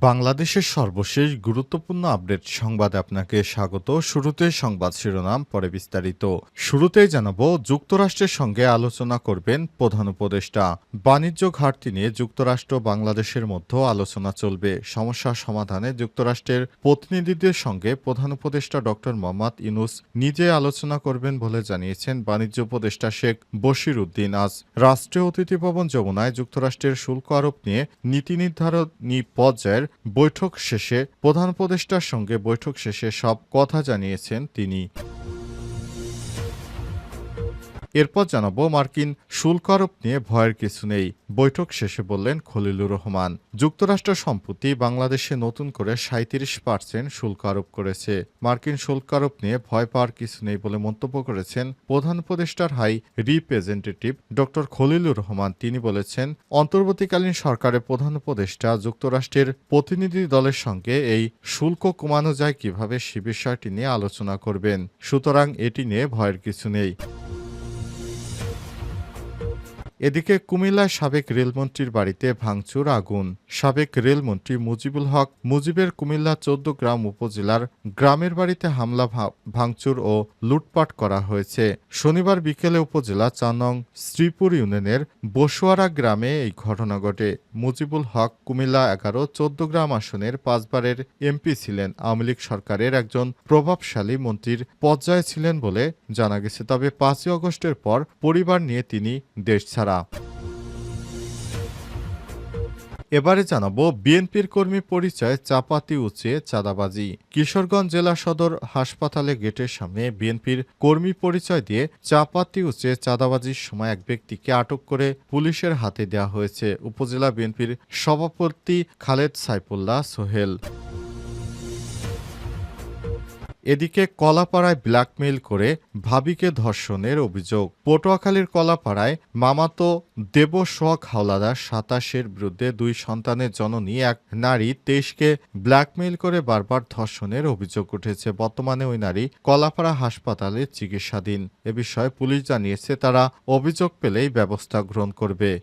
বাংলাদেশের সর্বশেষ গুরুত্বপূর্ণ আপডেট সংবাদে আপনাকে স্বাগত। শুরুতে সংবাদ শিরোনাম, পরে বিস্তারিত। শুরুতেই জানাব, যুক্তরাষ্ট্রের সঙ্গে আলোচনা করবেন প্রধান উপদেষ্টা। বাণিজ্য ঘাটতি নিয়ে যুক্তরাষ্ট্র বাংলাদেশের মধ্যে আলোচনা চলবে। সমস্যা সমাধানে যুক্তরাষ্ট্রের প্রতিনিধিদের সঙ্গে প্রধান উপদেষ্টা ডক্টর মোহাম্মদ ইনুস নিজে আলোচনা করবেন বলে জানিয়েছেন বাণিজ্য উপদেষ্টা শেখ বশির উদ্দিন আজ রাষ্ট্রীয় অতিথি ভবন যমুনায় যুক্তরাষ্ট্রের শুল্ক আরোপ নিয়ে নীতি নির্ধারণী পর্যায়ের বৈঠক শেষে প্রধান উপদেষ্টার সঙ্গে বৈঠক শেষে সব কথা জানিয়েছেন তিনি। এরপর জানাব মার্কিন শুল্ক আরোপ নিয়ে ভয়ের কিছু নেই। বৈঠক শেষে বললেন খলিলুর রহমান, যুক্তরাষ্ট্র সম্প্রতি বাংলাদেশে নতুন করে সাঁত্রিশ পার্সেন্ট শুল্ক আরোপ করেছে। মার্কিন শুল্ক আরোপ নিয়ে ভয় পাওয়ার কিছু নেই বলে মন্তব্য করেছেন প্রধান উপদেষ্টার high representative doctor Khalilur Rahman. তিনি বলেছেন, অন্তর্বর্তীকালীন সরকারের প্রধান উপদেষ্টা যুক্তরাষ্ট্রের প্রতিনিধি দলের সঙ্গে এই শুল্ক কমানো যায় কীভাবে সে বিষয়টি নিয়ে আলোচনা করবেন। সুতরাং এটি নিয়ে ভয়ের কিছু নেই। এদিকে কুমিল্লায় সাবেক রেলমন্ত্রীর বাড়িতে ভাঙচুর আগুন। সাবেক রেলমন্ত্রী মুজিবুল হক মুজিবের কুমিল্লা চোদ্দ গ্রাম উপজেলার গ্রামের বাড়িতে হামলা ভাঙচুর ও লুটপাট করা হয়েছে। শনিবার বিকেলে উপজেলা চানং শ্রীপুর ইউনিয়নের বসুয়ারা গ্রামে এই ঘটনা ঘটে। মুজিবুল হক কুমিল্লা এগারো চোদ্দ গ্রাম আসনের পাঁচবারের এমপি ছিলেন। আওয়ামী লীগ সরকারের একজন প্রভাবশালী মন্ত্রীর পর্যায়ে ছিলেন বলে জানা গেছে। তবে পাঁচই অগস্টের পর পরিবার নিয়ে তিনি দেশ ছাড়া এবারে জানাব বিএনপির কর্মী পরিচয় চাপাতি উঁচিয়ে চাঁদাবাজি। কিশোরগঞ্জ জেলা সদর হাসপাতালে গেটের সামনে বিএনপির কর্মী পরিচয় দিয়ে চাপাতি উঁচিয়ে চাঁদাবাজির সময় এক ব্যক্তিকে আটক করে পুলিশের হাতে দেওয়া হয়েছে। উপজেলা বিএনপির সভাপতি খালেদ সাইফুল্লাহ সোহেল। এদিকে কলাপাড়ায় ব্ল্যাকমেইল করে ভাবিকে ধর্ষণের অভিযোগ। পটুয়াখালীর কলাপাড়ায় মামাতো দেব সোহাগ হাওলাদার সাতাশের বিরুদ্ধে দুই সন্তানের জননী, এক নারী, তেইশকে ব্ল্যাকমেইল করে বারবার ধর্ষণের অভিযোগ উঠেছে। বর্তমানে ওই নারী কলাপাড়া হাসপাতালে চিকিৎসাধীন। এ বিষয়ে পুলিশ জানিয়েছে, তারা অভিযোগ পেলেই ব্যবস্থা গ্রহণ করবে।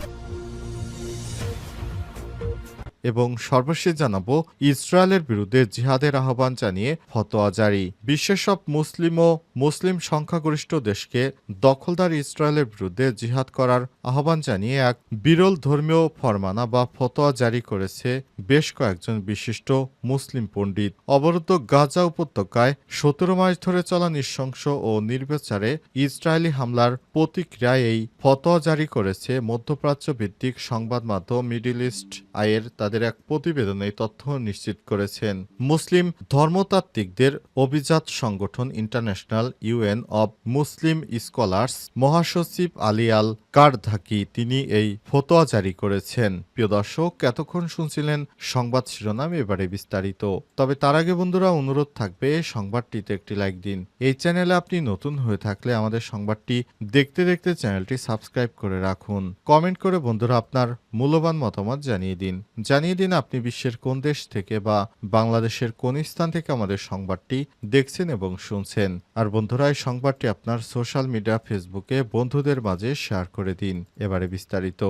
এবং সর্বশেষ জানাব ইসরায়েলের বিরুদ্ধে জিহাদের আহ্বান জানিয়ে ফতোয়া জারি। বিশ্বের সব মুসলিম ও মুসলিম সংখ্যাগরিষ্ঠ দেশকে দখলদার ইসরায়েলের বিরুদ্ধে জিহাদ করার আহ্বান জানিয়ে এক বিরল ধর্মীয় ফরমানা বা ফতোয়া জারি করেছে বেশ কয়েকজন বিশিষ্ট মুসলিম পণ্ডিত। অবরুদ্ধ গাজা উপত্যকায় সতেরো মাস ধরে চলা নৃশংস ও নির্বিচারে ইসরায়েলি হামলার প্রতিক্রিয়ায় এই ফতোয়া জারি করেছে মধ্যপ্রাচ্য ভিত্তিক সংবাদ মাধ্যম মিডিল ইস্ট আয়ের তাদের এক প্রতিবেদনে এই তথ্য নিশ্চিত করেছেন। মুসলিম ধর্মতাত্ত্বিকদের অভিজাত সংগঠন international union of Muslim scholars মহাসচিব আলী আল কারধাকি তিনি এই ফতোয়া জারি করেছেন। প্রিয় দর্শক, এতক্ষণ শুনছিলেন সংবাদ শিরোনাম, এবারে বিস্তারিত। তবে তার আগে বন্ধুরা, অনুরোধ থাকবে সংবাদটিতে একটি লাইক দিন। এই চ্যানেলে আপনি নতুন হয়ে থাকলে আমাদের সংবাদটি দেখতে দেখতে চ্যানেলটি সাবস্ক্রাইব করে রাখুন। কমেন্ট করে বন্ধুরা আপনার মূল্যবান মতামত জানিয়ে দিন। জানিয়ে দিন আপনি বিশ্বের কোন দেশ থেকে বা বাংলাদেশের কোন স্থান থেকে আমাদের সংবাদটি দেখছেন এবং শুনছেন। আর বন্ধুরা, এই সংবাদটি আপনার সোশ্যাল মিডিয়া, ফেসবুকে বন্ধুদের মাঝে শেয়ার করে দিন। এবারে বিস্তারিত।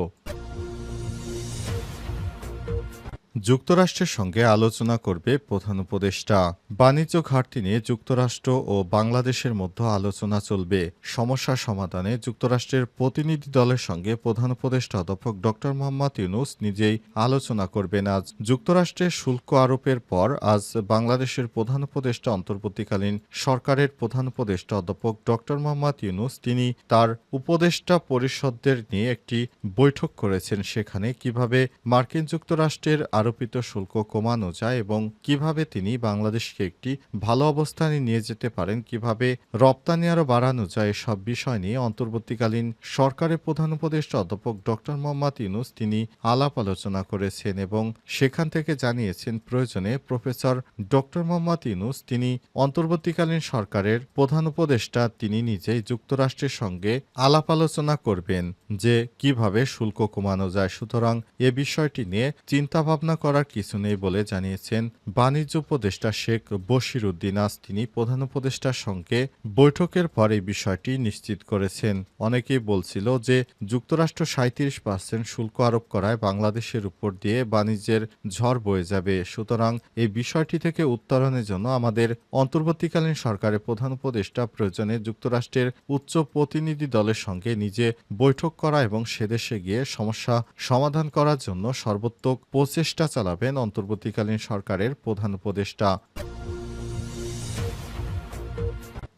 যুক্তরাষ্ট্রের সঙ্গে আলোচনা করবে প্রধান উপদেষ্টা। বাণিজ্য ঘাটতি নিয়ে যুক্তরাষ্ট্র ও বাংলাদেশের মধ্যে আলোচনা চলবে। সমস্যা সমাধানে যুক্তরাষ্ট্রের প্রতিনিধি দলের সঙ্গে প্রধান উপদেষ্টা অধ্যাপক ড মোহাম্মদ ইউনুস নিজেই আলোচনা করবেন আজ। যুক্তরাষ্ট্রের শুল্ক আরোপের পর আজ বাংলাদেশের প্রধান উপদেষ্টা অন্তর্বর্তীকালীন সরকারের প্রধান উপদেষ্টা অধ্যাপক ড মোহাম্মদ ইউনুস তিনি তার উপদেষ্টা পরিষদদের নিয়ে একটি বৈঠক করেছেন। সেখানে কীভাবে মার্কিন যুক্তরাষ্ট্রের আরোপিত শুল্ক কমানো যায় এবং কীভাবে তিনি বাংলাদেশকে একটি ভালো অবস্থানে নিয়ে যেতে পারেন, কীভাবে রপ্তানি আরও বাড়ানো যায় সব বিষয় নিয়ে অন্তর্বর্তীকালীন সরকারের প্রধান উপদেষ্টা অধ্যাপক ডক্টর মোহাম্মদ ইউনুস তিনি আলাপ আলোচনা করেছেন এবং সেখান থেকে জানিয়েছেন প্রয়োজনে প্রফেসর ডক্টর মোহাম্মদ ইউনুস তিনি অন্তর্বর্তীকালীন সরকারের প্রধান উপদেষ্টা, তিনি নিজেই যুক্তরাষ্ট্রের সঙ্গে আলাপ আলোচনা করবেন যে কীভাবে শুল্ক কমানো যায়। সুতরাং এ বিষয়টি নিয়ে চিন্তাভাবনা ভাবনা করার কিছু নেই বলে জানিয়েছেন বাণিজ্য উপদেষ্টা শেখ বশির উদ্দিন আজ তিনি প্রধান উপদেষ্টার সঙ্গে বৈঠকের পর এই বিষয়টি নিশ্চিত করেছেন। অনেকেই বলছিল যে যুক্তরাষ্ট্র সাঁত্রিশ পার্সেন্ট শুল্ক আরোপ করায় বাংলাদেশের উপর দিয়ে বাণিজ্যের ঝড় বয়ে যাবে। সুতরাং এই বিষয়টি থেকে উত্তরণের জন্য আমাদের অন্তর্বর্তীকালীন সরকারের প্রধান উপদেষ্টা প্রয়োজনে যুক্তরাষ্ট্রের উচ্চ প্রতিনিধি দলের সঙ্গে নিজে বৈঠক করা এবং সেদেশে গিয়ে সমস্যা সমাধান করার জন্য সর্বোত্তক প্রচেষ্টা চালাবেন অন্তর্বর্তীকালীন সরকারের প্রধান উপদেষ্টা।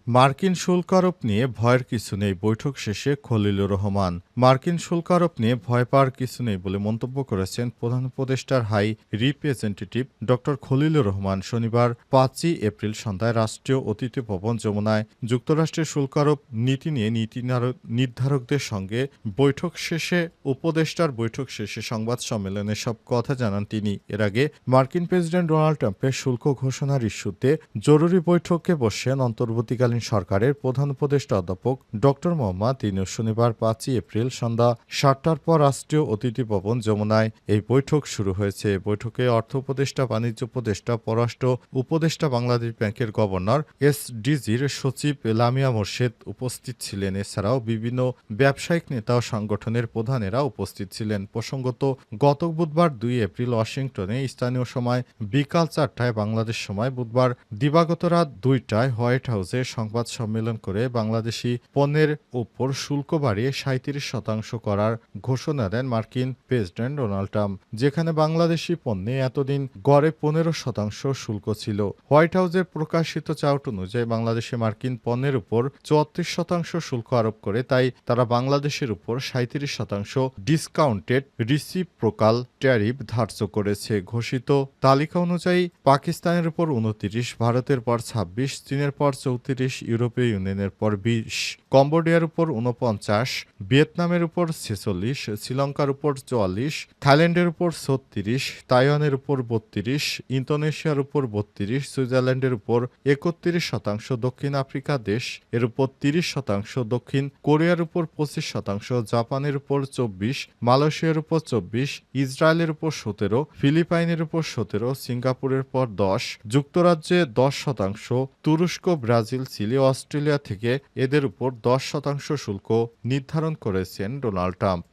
মার্কিন শুল্ক আরোপ নিয়ে ভয়ের কিছু নেই বৈঠক শেষে খলিলুর রহমান। মার্কিন শুল্ক আরোপ নিয়ে ভয় পাওয়ার কিছু নেই বলে মন্তব্য করেছেন প্রধান উপদেষ্টার হাই রিপ্রেজেন্টেটিভ ড খলিলুর রহমান শনিবার পাঁচই এপ্রিল সন্ধ্যায় রাষ্ট্রীয় অতিথি ভবন যমুনায় যুক্তরাষ্ট্রের শুল্ক আরোপ নীতি নিয়ে নীতি নির্ধারকদের সঙ্গে বৈঠক শেষে উপদেষ্টার বৈঠক শেষে সংবাদ সম্মেলনে সব কথা জানান তিনি। এর আগে মার্কিন প্রেসিডেন্ট ডোনাল্ড ট্রাম্পের শুল্ক ঘোষণার ইস্যুতে জরুরি বৈঠকে বসেন অন্তর্বর্তীকালীন সরকারের প্রধান উপদেষ্টা অধ্যাপক ড মোহাম্মদ তিনিও শনিবার পাঁচই এপ্রিল সন্ধ্যা সাতটার পর রাষ্ট্রীয় অতিথি ভবন যমুনায় এই বৈঠক শুরু হয়েছে। বৈঠকে অর্থ উপদেষ্টা, বাণিজ্য উপদেষ্টা, পররাষ্ট্র উপদেষ্টা, বাংলাদেশ ব্যাংকের গভর্নর এস ডিজির সচিব লামিয়া মোর্শেদ উপস্থিত ছিলেন। এছাড়াও বিভিন্ন ব্যবসায়িক নেতা ও সংগঠনের প্রধানেরা উপস্থিত ছিলেন। প্রসঙ্গত, গত বুধবার দুই এপ্রিল ওয়াশিংটনে স্থানীয় সময় বিকাল চারটায়, বাংলাদেশ সময় বুধবার দিবাগত রাত দুইটায় হোয়াইট হাউসে সংবাদ সম্মেলন করে বাংলাদেশি পণ্যের উপর শুল্ক বাড়িয়ে সাঁত্রিশ শতাংশ করার ঘোষণা দেন মার্কিন প্রেসিডেন্ট ডোনাল্ড ট্রাম্প, যেখানে বাংলাদেশি পণ্যে এতদিন গড়ে পনেরো শতাংশ শুল্ক ছিল। হোয়াইট হাউসের প্রকাশিত চাউট অনুযায়ী বাংলাদেশে মার্কিন পণ্যের উপর চুয়াত্রিশ শতাংশ শুল্ক আরোপ করে, তাই তারা বাংলাদেশের উপর সাঁত্রিশ শতাংশ ডিসকাউন্টেড রিসিপ্রোকাল ট্যারিফ ধার্য করেছে। ঘোষিত তালিকা অনুযায়ী পাকিস্তানের উপর উনত্রিশ ভারতের পর ছাব্বিশ, চীনের পর চৌত্রিশ ইউরোপীয় ইউনিয়নের পর বিশ, কম্বোডিয়ার উপর উনপঞ্চাশ ভিয়েতনামের উপর ছেচল্লিশ, শ্রীলঙ্কার উপর চুয়াল্লিশ, থাইল্যান্ডের উপর ছত্রিশ, তাইওয়ানের উপর বত্রিশ, ইন্দোনেশিয়ার উপর বত্রিশ, সুইজারল্যান্ডের উপর একত্রিশ শতাংশ, দক্ষিণ আফ্রিকা দেশ এর উপর তিরিশ শতাংশ, দক্ষিণ কোরিয়ার উপর পঁচিশ শতাংশ, জাপানের উপর চব্বিশ, মালয়েশিয়ার উপর চব্বিশ, ইসরায়েলের উপর সতেরো, ফিলিপাইনের উপর সতেরো, সিঙ্গাপুরের পর দশ, যুক্তরাজ্যে দশ শতাংশ, তুরস্ক, ব্রাজিল চিলি অস্ট্রেলিয়া থেকে এদের উপর দশ শতাংশ শুল্ক নির্ধারণ করেছেন ডোনাল্ড ট্রাম্প।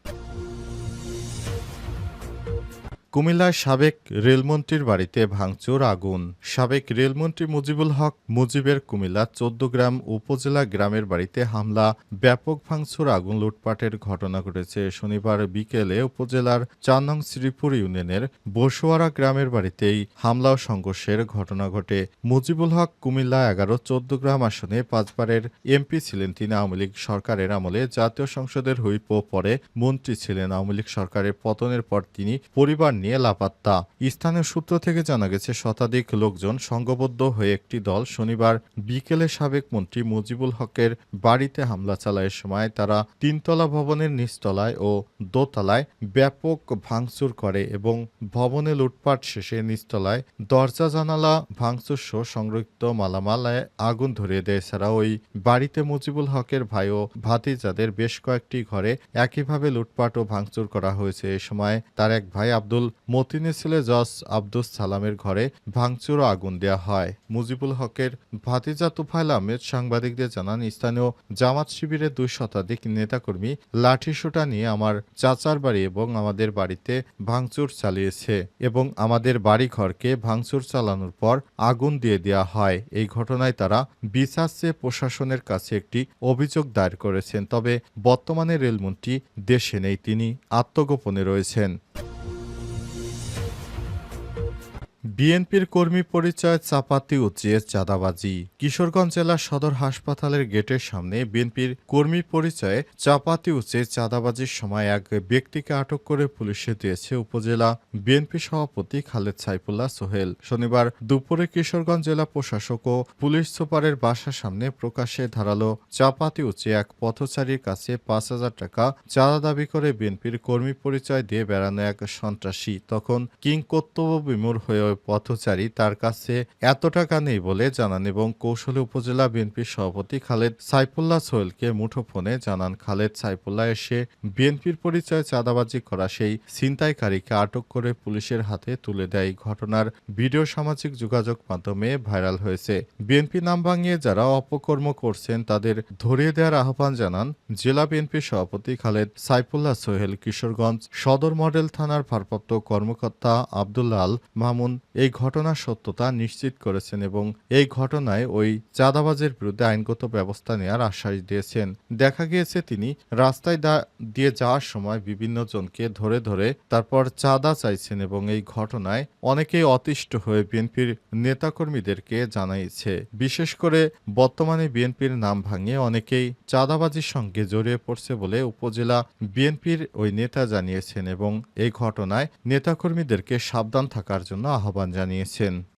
কুমিল্লায় সাবেক রেলমন্ত্রীর বাড়িতে ভাঙচুর আগুন। সাবেক রেলমন্ত্রী মুজিবুল হক মুজিবের কুমিল্লা চোদ্দগ্রাম উপজেলা গ্রামের বাড়িতে হামলা। ব্যাপক ভাঙচুর, আগুন লুটপাটের ঘটনা ঘটেছে শনিবার বিকেলে উপজেলার চার নং শ্রীপুর ইউনিয়নের বসুয়ারা গ্রামের বাড়িতেই হামলা ও সংঘর্ষের ঘটনা ঘটে। মুজিবুল হক কুমিল্লা এগারো চোদ্দগ্রাম আসনে পাঁচবারের এমপি ছিলেন। তিনি আওয়ামী লীগ সরকারের আমলে জাতীয় সংসদের হুইপ পরে মন্ত্রী ছিলেন। আওয়ামী লীগ সরকারের পতনের পর তিনি পরিবার নিয়ে লাপাত্তা। স্থানীয় সূত্র থেকে জানা গেছে, শতাধিক লোকজন সংঘবদ্ধ হয়ে একটি দল শনিবার বিকেলে সাবেক মন্ত্রী মুজিবুল হকের বাড়িতে হামলা চালায় সময় তারা তিনতলা ভবনের নিচতলায় ও দোতলায় ব্যাপক ভাঙচুর করে এবং ভবনে লুটপাট শেষে নিচতলায় দরজা জানালা, ভাঙচুর সহ সংরক্ষিত মালামালায় আগুন ধরিয়ে দেয়। এছাড়া ওই বাড়িতে মুজিবুল হকের ভাই ও ভাতিজাদের বেশ কয়েকটি ঘরে একইভাবে লুটপাট ও ভাঙচুর করা হয়েছে। এ সময় তার এক ভাই আব্দুল মতিনের ছেলে জস আব্দুস সালামের ঘরে ভাঙচুর আগুন দেওয়া হয়। মুজিবুল হকের ভাতিজা তুফাইল আহমেদ সাংবাদিকদের জানান, স্থানীয় জামাত শিবিরের দুই শতাধিক নেতাকর্মী লাঠিসোঁটা নিয়ে আমার চাচার বাড়ি এবং আমাদের বাড়িতে ভাঙচুর চালিয়েছে এবং আমাদের বাড়ি ঘরকে ভাঙচুর চালানোর পর আগুন দিয়ে দেওয়া হয়। এই ঘটনায় তারা বিচার চেয়ে প্রশাসনের কাছে একটি অভিযোগ দায়ের করেছেন, তবে বর্তমানে রেলমন্ত্রী দেশে নেই, তিনি আত্মগোপনে রয়েছেন। বিএনপির কর্মী পরিচয় চাপাতি উচিয়ে চাঁদাবাজি। কিশোরগঞ্জ জেলা সদর হাসপাতালের গেটের সামনে বিএনপির কর্মী পরিচয়ে চাপাতি উচিয়ে চাঁদাবাজির সময় এক ব্যক্তিকে আটক করে পুলিশে দিয়েছে উপজেলা বিএনপি সভাপতি খালেদ সাইফুল্লাহ সোহেল। শনিবার দুপুরে কিশোরগঞ্জ জেলা প্রশাসক ও পুলিশ সুপারের বাসার সামনে প্রকাশ্যে ধারালো চাপাতি উচিয়ে এক পথচারীর কাছে পাঁচ হাজার টাকা চাঁদা দাবি করে বিএনপির কর্মী পরিচয় দিয়ে বেড়ানো এক সন্ত্রাসী। তখন কিং কর্তব্য বিমূর হয়ে পথচারী তার কাছে এত টাকা নেই বলে জানান এবং কৌশলে উপজেলা বিএনপির সভাপতি খালেদ সাইফুল্লাহ সোহেলকে মুঠোফোনে জানান। খালেদ সাইফুল্লাহ এসে বিএনপির পরিচয়ে চাঁদাবাজি করা সেই ছিনতাইকারীকে আটক করে পুলিশের হাতে তুলে দেয়। ঘটনার ভিডিও সামাজিক যোগাযোগ মাধ্যমে ভাইরাল হয়েছে। বিএনপি নাম ভাঙিয়ে যারা অপকর্ম করছেন তাদের ধরিয়ে দেওয়ার আহ্বান জানান জেলা বিএনপির সভাপতি খালেদ সাইফুল্লাহ সোহেল। কিশোরগঞ্জ সদর মডেল থানার ভারপ্রাপ্ত কর্মকর্তা আবদুল্লাহ মামুন এই ঘটনার সত্যতা নিশ্চিত করেছেন এবং এই ঘটনায় ওই চাঁদাবাজের বিরুদ্ধে আইনগত ব্যবস্থা নেওয়ার আশ্বাস দিয়েছেন। দেখা গিয়েছে তিনি রাস্তায় দিয়ে যাওয়ার সময় বিভিন্ন জনকে ধরে ধরে তারপর চাঁদা চাইছেন এবং এই ঘটনায় অনেকেই অতিষ্ঠ হয়ে বিএনপির নেতাকর্মীদেরকে জানাইছে। বিশেষ করে বর্তমানে বিএনপির নাম ভাঙিয়ে অনেকেই চাঁদাবাজির সঙ্গে জড়িয়ে পড়ছে বলে উপজেলা বিএনপির ওই নেতা জানিয়েছেন এবং এই ঘটনায় নেতাকর্মীদেরকে সাবধান থাকার জন্য আহ্বান জানিয়েছেন।